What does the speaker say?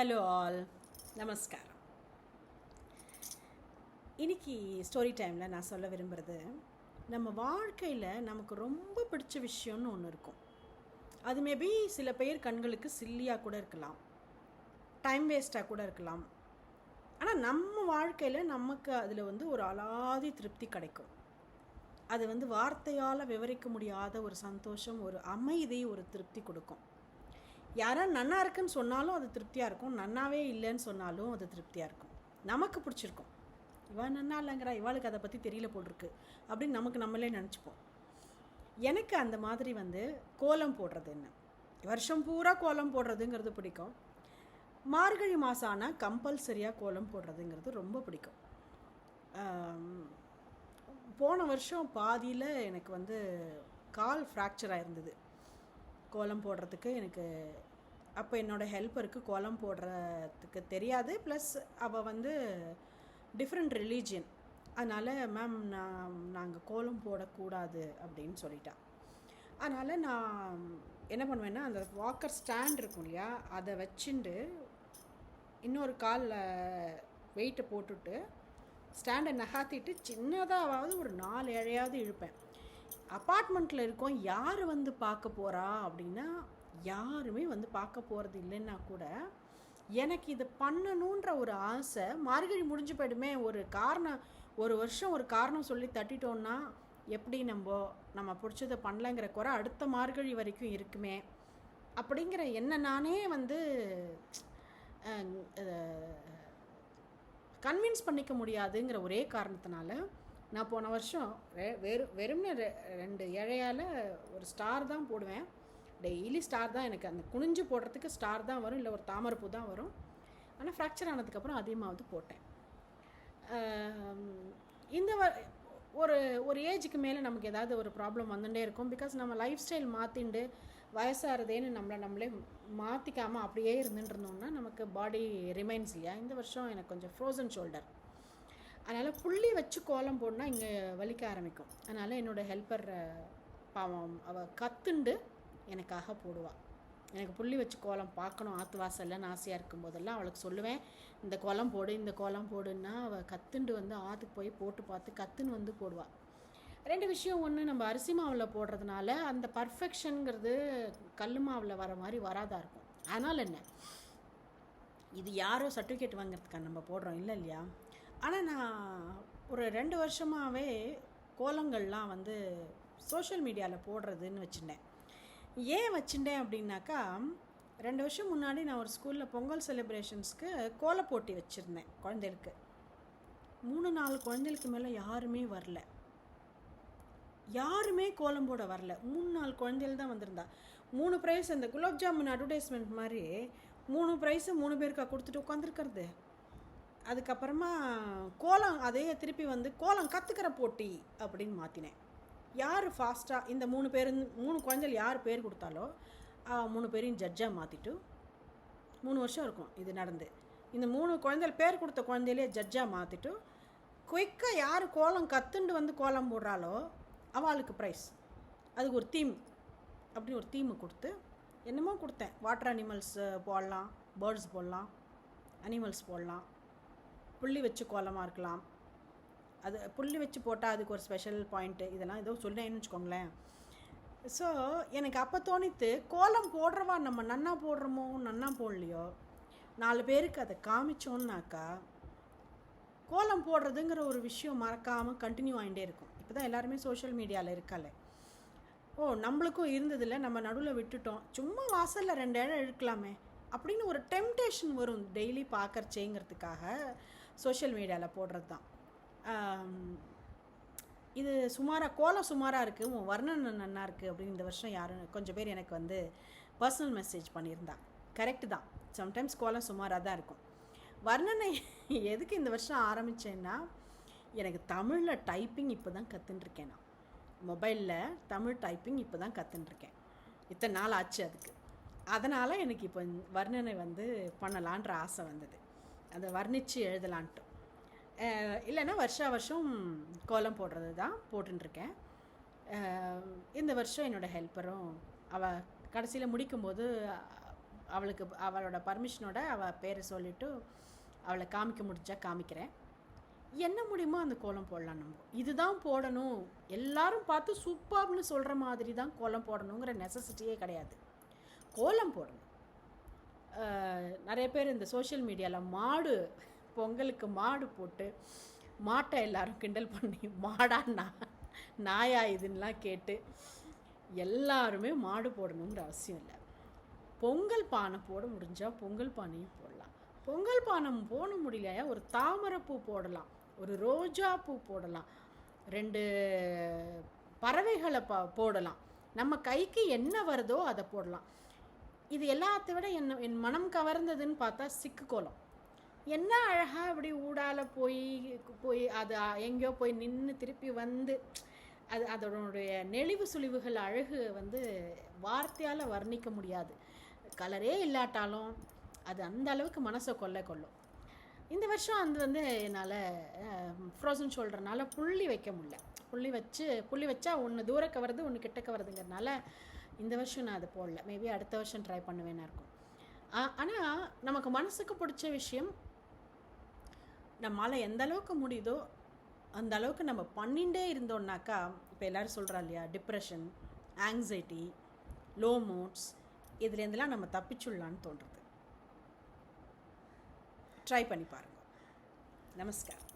Hello all நமஸ்காரம் இன்னைக்கு story டைமில் நான் சொல்ல விரும்புகிறது நம்ம வாழ்க்கையில் நமக்கு ரொம்ப பிடிச்ச விஷயம்னு ஒன்று இருக்கும். அது மேபி சில பேர் கண்களுக்கு சில்லியாக கூட இருக்கலாம். டைம் வேஸ்ட்டாக கூட இருக்கலாம். ஆனால் நம்ம வாழ்க்கையில் நமக்கு அதில் வந்து ஒரு அலாதி திருப்தி கிடைக்கும். அது வந்து வார்த்தையால் விவரிக்க முடியாத ஒரு சந்தோஷம் ஒரு அமைதி ஒரு திருப்தி கொடுக்கும். யாராவது நன்னா இருக்குன்னு சொன்னாலும் அது திருப்தியாக இருக்கும். நன்னாவே இல்லைன்னு சொன்னாலும் அது திருப்தியாக இருக்கும். நமக்கு பிடிச்சிருக்கும். இவன் நன்னா இல்லைங்கிறா இவாளுக்கு அதை பற்றி தெரியல போட்டிருக்கு அப்படின்னு நமக்கு நம்மளே நினச்சிப்போம். எனக்கு அந்த மாதிரி வந்து கோலம் போடுறது என்ன? வருஷம் பூரா கோலம் போடுறதுங்கிறது பிடிக்கும். மார்கழி மாதம் ஆனால் கம்பல்சரியாக கோலம் போடுறதுங்கிறது ரொம்ப பிடிக்கும். போன வருஷம் பாதியில் எனக்கு வந்து கால் ஃப்ராக்சர் ஆயிருந்தது. கோலம் போடுறதுக்கு எனக்கு அப்போ என்னோடய ஹெல்ப்பருக்கு கோலம் போடுறதுக்கு தெரியாது. ப்ளஸ் அவள் வந்து டிஃப்ரெண்ட் ரிலீஜியன் அதனால் மேம் நான் நாங்கள் கோலம் போடக்கூடாது அப்படின்னு சொல்லிட்டா. அதனால் நான் என்ன பண்ணுவேன்னா அந்த வாக்கர் ஸ்டாண்ட் இருக்கும் இல்லையா அதை வச்சுண்டு இன்னொரு காலில் வெயிட்டை போட்டுட்டு ஸ்டாண்டை நகாத்திட்டு சின்னதாக ஒரு நாலு ஏழையாவது இழுப்பேன். அப்பார்ட்மெண்ட்டில் இருக்கோம் யார் வந்து பார்க்க போகிறா அப்படின்னா யாருமே வந்து பார்க்க போகிறது இல்லைன்னா கூட எனக்கு இது பண்ணணுன்ற ஒரு ஆசை மார்கழி முடிஞ்சு போயிடுமே ஒரு காரணம் ஒரு வருஷம் ஒரு காரணம் சொல்லி தட்டிட்டோன்னா எப்படி நம்ம நம்ம பிடிச்சதை பண்ணலங்கிற குறை அடுத்த மார்கழி வரைக்கும் இருக்குமே அப்படிங்கிற என்ன நானே வந்து கன்வின்ஸ் பண்ணிக்க முடியாதுங்கிற ஒரே காரணத்தினால நான் போன வருஷம் வெ- வெறும் வெறும்னு ரெ- ரெண்டு இழையால் ஒரு ஸ்டார் தான் போடுவேன். டெய்லி ஸ்டார் தான் எனக்கு. அந்த குனிஞ்சு போடுறதுக்கு ஸ்டார் தான் வரும் இல்லை ஒரு தாமரைப்பூ தான் வரும். ஆனால் ஃப்ராக்சர் ஆனதுக்கப்புறம் அதிகமாவது போட்டேன். இந்த வ ஒரு ஒரு ஏஜுக்கு மேலே நமக்கு ஏதாவது ஒரு ப்ராப்ளம் வந்துட்டே இருக்கும். பிகாஸ் நம்ம லைஃப் ஸ்டைல் மாற்றிண்டு வயசாகிறதேன்னு நம்மளை நம்மளே மாற்றிக்காமல் அப்படியே இருந்துட்டு இருந்தோம்னா நமக்கு பாடி ரிமைன்ஸ் இல்லையா? இந்த வருஷம் எனக்கு கொஞ்சம் ஃப்ரோசன் ஷோல்டர் அதனால் புள்ளி வச்சு கோலம் போடனா இங்கே வலிக்க ஆரம்பிக்கும். அதனால் என்னோடய ஹெல்ப்பர் பாவம் அவள் கத்துண்டு எனக்காக போடுவாள் எனக்கு புள்ளி வச்சு கோலம் பார்க்கணும் ஆற்று வாசல்லன்னு ஆசையாக இருக்கும்போதெல்லாம் அவளுக்கு சொல்லுவேன். இந்த கோலம் போடு இந்த கோலம் போடுன்னா அவள் கத்துண்டு வந்து ஆற்றுக்கு போய் போட்டு பார்த்து கத்துன்னு வந்து போடுவாள் ரெண்டு விஷயம் ஒன்று நம்ம அரிசி மாவில் போடுறதுனால அந்த பர்ஃபெக்ஷனுங்கிறது கல் மாவில் வர மாதிரி வராதா இருக்கும். அதனால் என்ன? இது யாரோ சர்டிஃபிகேட் வாங்குறதுக்காக நம்ம போடுறோம் இல்லை இல்லையா? ஆனால் நான் ஒரு ரெண்டு வருஷமாகவே கோலங்கள்லாம் வந்து சோஷியல் மீடியாவில் போடுறதுன்னு வச்சுட்டேன். ஏன் வச்சுட்டேன் அப்படின்னாக்கா ரெண்டு வருஷம் முன்னாடி நான் ஒரு ஸ்கூலில் பொங்கல் செலிப்ரேஷன்ஸ்க்கு கோல போட்டி வச்சுருந்தேன் குழந்தைகளுக்கு. மூணு நாலு குழந்தைகளுக்கு மேலே யாருமே வரல. யாருமே கோலம் போட வரல. மூணு நாலு குழந்தைகள் தான் வந்திருந்தா. மூணு ப்ரைஸ் அந்த குலாப் ஜாமுன் அட்வர்டைஸ்மெண்ட் மாதிரி மூணு ப்ரைஸு மூணு பேருக்கா கொடுத்துட்டு உட்காந்துருக்கிறது அதுக்கப்புறமா கோலம் அதே திருப்பி வந்து கோலம் கற்றுக்கிற போட்டி அப்படின்னு மாற்றினேன் யார் ஃபாஸ்ட்டாக இந்த மூணு பேர் மூணு குழந்தைகள் யார் பேர் கொடுத்தாலோ மூணு பேரையும் ஜட்ஜாக மாற்றிட்டு மூணு வருஷம் இருக்கும் இது நடந்து. இந்த மூணு குழந்தைகள் பேர் கொடுத்த குழந்தையிலே ஜட்ஜாக மாற்றிட்டு குயிக்காக யார் கோலம் கத்துண்டு வந்து கோலம் போடுறாளோ அவளுக்கு ப்ரைஸ் அதுக்கு ஒரு தீம் அப்படின்னு ஒரு தீமை கொடுத்து என்னமோ கொடுத்தேன். வாட்டர் அனிமல்ஸ் போடலாம் பேர்ட்ஸ் போடலாம் அனிமல்ஸ் போடலாம். புள்ளி வச்சு கோலமாக இருக்கலாம். அது புள்ளி வச்சு போட்டால் அதுக்கு ஒரு ஸ்பெஷல் பாயிண்ட்டு இதெல்லாம் ஏதோ சொன்னேன்னு வச்சுக்கோங்களேன். ஸோ எனக்கு அப்போ தோணித்து கோலம் போடுறவா நம்ம நன்னா போடுறோமோ நன்னா போடலையோ நாலு பேருக்கு அதை காமிச்சோன்னாக்கா கோலம் போடுறதுங்கிற ஒரு விஷயம் மறக்காமல் கண்டினியூ ஆகிட்டே இருக்கும். இப்போ தான் எல்லாருமே சோஷியல் மீடியாவில் இருக்காளே. ஓ நம்மளுக்கும் இருந்ததில்ல நம்ம நடுவில் விட்டுட்டோம். சும்மா வாசலில் ரெண்டு இடம் இழுக்கலாமே அப்படின்னு ஒரு டெம்டேஷன் வரும் டெய்லி பார்க்கறச்சேங்கிறதுக்காக. சோஷியல் மீடியாவில் போடுறது தான் இது சுமாராக கோலம் சுமாராக இருக்குது உன் வர்ணனை நல்லா இருக்குது அப்படின்னு இந்த வருஷம் யாரும் கொஞ்சம் பேர் எனக்கு வந்து பர்சனல் மெசேஜ் பண்ணியிருந்தா. கரெக்டு தான். சம்டைம்ஸ் கோலம் சுமாராக தான் இருக்கும். வர்ணனை எதுக்கு இந்த வருஷம் ஆரம்பித்தேன்னா எனக்கு தமிழில் டைப்பிங் இப்போ தான் கற்றுட்டுருக்கேன் நான். மொபைலில் தமிழ் டைப்பிங் இப்போ தான் கற்றுட்டுருக்கேன் இத்தனை நாள் ஆச்சு அதுக்கு. அதனால் எனக்கு இப்போ வர்ணனை வந்து பண்ணலான்ற ஆசை வந்தது. அதை வர்ணித்து எழுதலான்ட்டு. இல்லைன்னா வருஷா வருஷம் கோலம் போடுறது தான் போட்டுருக்கேன் இந்த வருஷம் என்னோடய ஹெல்ப்பரும் அவள் கடைசியில் முடிக்கும்போது அவளுக்கு அவளோட பர்மிஷனோட அவள் பேரை சொல்லிவிட்டு அவளை காமிக்க முடிஞ்சா காமிக்கிறேன். என்ன முடியுமோ அந்த கோலம் போடலாம் நம்ம. இதுதான் போடணும். எல்லாரும் பார்த்து சூப்பர்னு சொல்கிற மாதிரி தான் கோலம் போடணுங்கிற நெசசிட்டியே கிடையாது. கோலம் போடணும். நிறைய பேர் இந்த சோஷியல் மீடியாவில் மாடு பொங்கலுக்கு மாடு போட்டு மாட்டை எல்லாரும் கிண்டல் பண்ணி மாடா நா நாயா இதுன்னெலாம் கேட்டு எல்லாருமே மாடு போடணுங்கிற அவசியம் இல்லை. பொங்கல் பானை போட முடிஞ்சால் பொங்கல் பானையும் போடலாம். பொங்கல் பானை போட முடியலையா ஒரு தாமரைப்பூ போடலாம் ஒரு ரோஜா பூ போடலாம் ரெண்டு பறவைகளை ப போடலாம். நம்ம கைக்கு என்ன வருதோ அதை போடலாம். இது எல்லாத்தை விட என்ன என் மனம் கவர்ந்ததுன்னு பார்த்தா சிக்கு கோலம். என்ன அழகாக இப்படி ஊடால போய் போய் அது எங்கேயோ போய் நின்று திருப்பி வந்து அது அதனுடைய நெளிவு சுழிவுகள் அழகு வந்து வார்த்தையால் வர்ணிக்க முடியாது. கலரே இல்லாட்டாலும் அது அந்த அளவுக்கு மனசை கொள்ளை கொள்ளும். இந்த வருஷம் அது வந்து என்னால் ஃப்ரோசன் ஷோல்டர்னால புள்ளி வைக்க முடியல. புள்ளி வச்சு புள்ளி வச்சா ஒன்று தூரக்க வருது ஒன்று கிட்டக்க வருதுங்கிறனால இந்த வருஷம் நான் அதை போடல. மேபி அடுத்த வருஷம் ட்ரை பண்ணுவேன்னா இருக்கும். ஆனால் நமக்கு மனசுக்கு பிடிச்ச விஷயம் நம்மளால் எந்த அளவுக்கு முடியுதோ அந்த அளவுக்கு நம்ம பண்ணிகிட்டே இருந்தோம்னாக்கா இப்போ எல்லோரும் சொல்கிறா இல்லையா டிப்ரெஷன் ஆங்ஸைட்டி லோ மூட்ஸ் இதுலேருந்துலாம் நம்ம தப்பிச்சுடலான்னு தோன்றுறது ட்ரை பண்ணி பாருங்கள் நமஸ்காரம்.